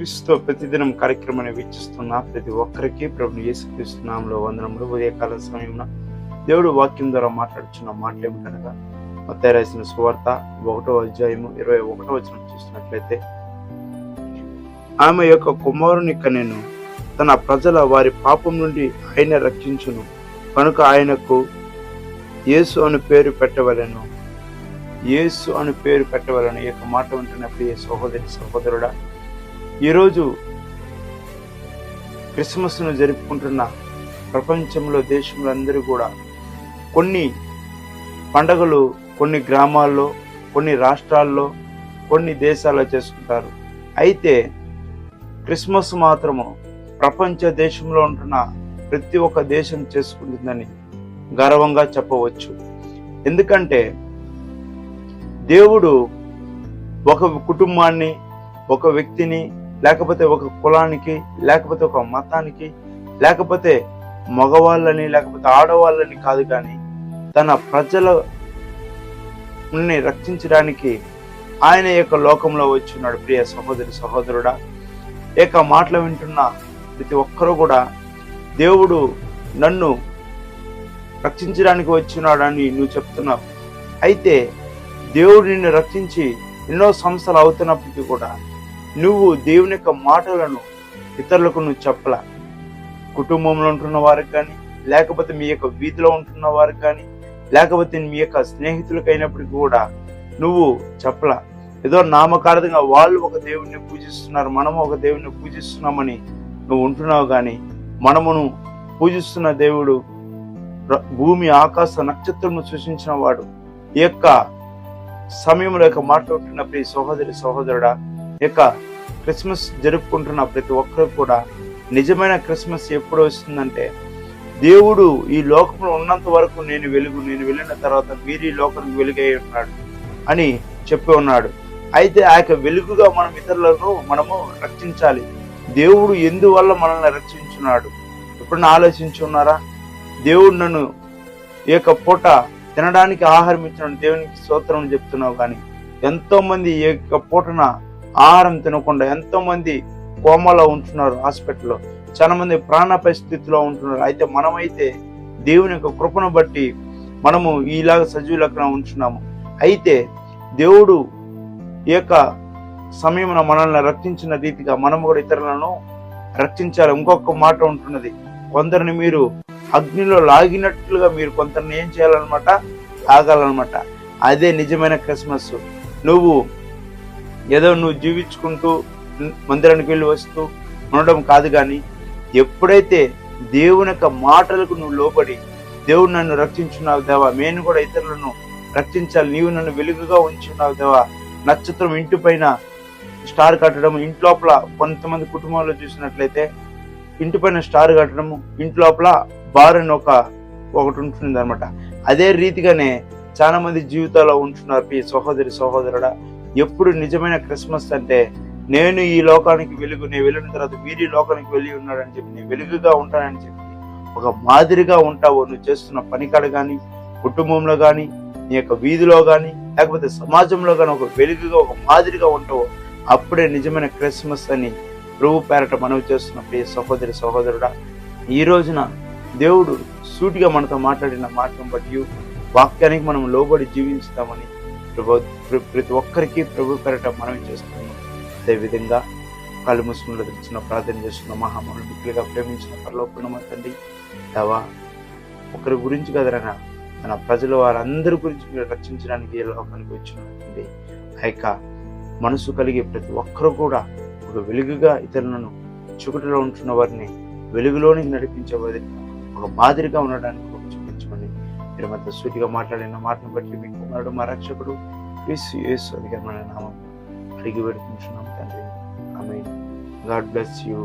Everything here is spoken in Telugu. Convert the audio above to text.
క్రీస్తుతో ప్రతిదినం కార్యక్రమాన్ని వీక్షిస్తున్న ప్రతి ఒక్కరికి ప్రభు యేసుక్రీస్తునామంలో వందనములు. ఉదయకాల సమయంలో దేవుడు వాక్యం ద్వారా మాట్లాడుచున్న మాటలు ఏమిటనగా మత్తయి రాసిన సువార్త ఒకటో అధ్యాయము ఇరవై ఒకటో వచనం చూసినట్లయితే ఆమె యొక్క కుమారుని కనెను తన ప్రజల వారి పాపం నుండి ఆయన రక్షించును. కనుక ఆయనకు యేసు అని పేరు పెట్టవలెను. యేసు అని పేరు పెట్టవలను ఈ యొక్క మాట ఉంటున్న ప్రియ సహోదరి సహోదరుడా ఈరోజు క్రిస్మస్ను జరుపుకుంటున్న ప్రపంచంలో దేశంలో అందరూ కూడా కొన్ని పండగలు కొన్ని గ్రామాల్లో కొన్ని రాష్ట్రాల్లో కొన్ని దేశాల్లో చేసుకుంటారు. అయితే క్రిస్మస్ మాత్రము ప్రపంచ దేశంలో ఉంటున్న ప్రతి ఒక్క దేశం చేసుకుంటుందని గర్వంగా చెప్పవచ్చు. ఎందుకంటే దేవుడు ఒక కుటుంబాన్ని ఒక వ్యక్తిని లేకపోతే ఒక కులానికి లేకపోతే ఒక మతానికి లేకపోతే మగవాళ్ళని లేకపోతే ఆడవాళ్ళని కాదు కానీ తన ప్రజలని రక్షించడానికి ఆయన యొక్క లోకంలో వచ్చి ఉన్నాడు ప్రియ సహోదరి సహోదరుడా ఈ యొక్క మాటలు వింటున్న ప్రతి ఒక్కరూ కూడా దేవుడు నన్ను రక్షించడానికి వచ్చినాడు అని నువ్వు చెప్తున్నావు. అయితే దేవుడు నిన్ను రక్షించి ఎన్నో సంస్థలు అవుతున్నప్పటికీ కూడా నువ్వు దేవుని యొక్క మాటలను ఇతరులకు నువ్వు చెప్పలా. కుటుంబంలో ఉంటున్న వారికి కానీ లేకపోతే మీ యొక్క వీధిలో ఉంటున్న వారికి కానీ లేకపోతే మీ యొక్క స్నేహితులకైనప్పటికీ కూడా నువ్వు చెప్పలా. ఏదో నామకార్థంగా వాళ్ళు ఒక దేవుణ్ణి పూజిస్తున్నారు మనము ఒక దేవుణ్ణి పూజిస్తున్నామని నువ్వు ఉంటున్నావు కానీ మనమును పూజిస్తున్న దేవుడు భూమి ఆకాశ నక్షత్రము సృష్టించిన వాడు. ఈ యొక్క సమయంలో యొక్క మాట్లాడుతున్న ప్రతి సహోదరి సహోదరుడా యొక్క క్రిస్మస్ జరుపుకుంటున్న ప్రతి ఒక్కరు కూడా నిజమైన క్రిస్మస్ ఎప్పుడు వస్తుందంటే దేవుడు ఈ లోకంలో ఉన్నంత వరకు నేను వెలుగు నేను వెళ్ళిన తర్వాత మీరు ఈ లోకానికి వెలుగై ఉన్నాడు అని చెప్పి ఉన్నాడు. అయితే ఆ యొక్క వెలుగుగా మనం ఇతరులను మనము రక్షించాలి. దేవుడు ఎందువల్ల మనల్ని రక్షించున్నాడు? ఎప్పుడన్నా ఆలోచించి ఉన్నారా? దేవుడు నన్ను ఈ యొక్క పూట తినడానికి ఆహారం ఇచ్చిన దేవునికి స్తోత్రం చెప్తున్నావు కానీ ఎంతో మంది ఈ యొక్క పూటన ఆహారం తినకుండా ఎంతోమంది కోమలో ఉంటున్నారు హాస్పిటల్లో చాలా మంది ప్రాణ పరిస్థితిలో ఉంటున్నారు. అయితే మనమైతే దేవుని యొక్క కృపను బట్టి మనము ఇలాగ సజీవులక్కడ ఉంటున్నాము. అయితే దేవుడు ఈ యొక్క సమయంలో మనల్ని రక్షించిన రీతిగా మనము కూడా ఇతరులను రక్షించాలి. ఇంకొక మాట ఉంటున్నది కొందరిని మీరు అగ్నిలో లాగినట్లుగా మీరు కొందరిని ఏం చేయాలన్నమాట? లాగాలన్నమాట. అదే నిజమైన క్రిస్మస్. నువ్వు ఏదో నువ్వు జీవించుకుంటూ మందిరానికి వెళ్ళి వస్తూ ఉండడం కాదు కానీ ఎప్పుడైతే దేవుని యొక్క మాటలకు నువ్వు లోబడి దేవుడు నన్ను రక్షించున్నావు దేవా నేను కూడా ఇతరులను రక్షించాలి నీవు నన్ను వెలుగుగా ఉంచున్నావు దేవా నక్షత్రం ఇంటి పైన స్టార్ కట్టడం ఇంటి లోపల కొంతమంది కుటుంబాల్లో చూసినట్లయితే ఇంటి పైన స్టార్ కట్టడము ఇంటి లోపల బార్ అని ఒక ఒకటి ఉంటుంది అనమాట అదే రీతిగానే చాలా మంది జీవితాల్లో ఉంటున్నారు. ఈ సహోదరి సహోదరుడా ఎప్పుడు నిజమైన క్రిస్మస్ అంటే నేను ఈ లోకానికి వెలుగు నేను వెళ్ళిన తర్వాత మీరు ఈ లోకానికి వెళ్ళి ఉన్నాడని చెప్పి నేను వెలుగుగా ఉంటానని చెప్పి ఒక మాదిరిగా ఉంటావు నువ్వు చేస్తున్న పనికాడ కానీ కుటుంబంలో కానీ నీ యొక్క వీధిలో కానీ లేకపోతే సమాజంలో కానీ ఒక వెలుగుగా ఒక మాదిరిగా ఉంటావు అప్పుడే నిజమైన క్రిస్మస్ అని ప్రభు పేరట మనవి చేస్తున్న ప్రియ సహోదరి సహోదరుడా ఈ రోజున దేవుడు సూటిగా మనతో మాట్లాడిన మాటను బట్టి వాక్యానికి మనం లోబడి జీవించుతామని ప్రభు ప్ర- ప్రతి ఒక్కరికి ప్రభు పెరట మనవి చేస్తున్నాం అదేవిధంగా కళ్ళు మూసుకున్న చిన్న ప్రార్థన చేస్తున్న మహామనుడు మిక్కులుగా ప్రేమించిన పరలోకున్న తండ్రి తవా ఒకరి గురించి కదరనా మన ప్రజలు వారందరి గురించి మీరు రక్షించడానికి ఈ లోకానికి వచ్చినటువంటి ఆ యొక్క మనసు కలిగే ప్రతి ఒక్కరు కూడా ఒక వెలుగుగా ఇతరులను చుకటిలో ఉంటున్న వారిని వెలుగులోనికి నడిపించే ఒక మాదిరిగా ఉండడానికి మీరు మధ్య సూటిగా మాట్లాడిన మాటను బట్టి మీ కుమారుడు మా రక్షకుడు యేసు యేసు అధికారమైన నామం అడిగి పెడుకుంటున్నాం తండ్రి. ఆమె గాడ్ బ్లెస్ యూ.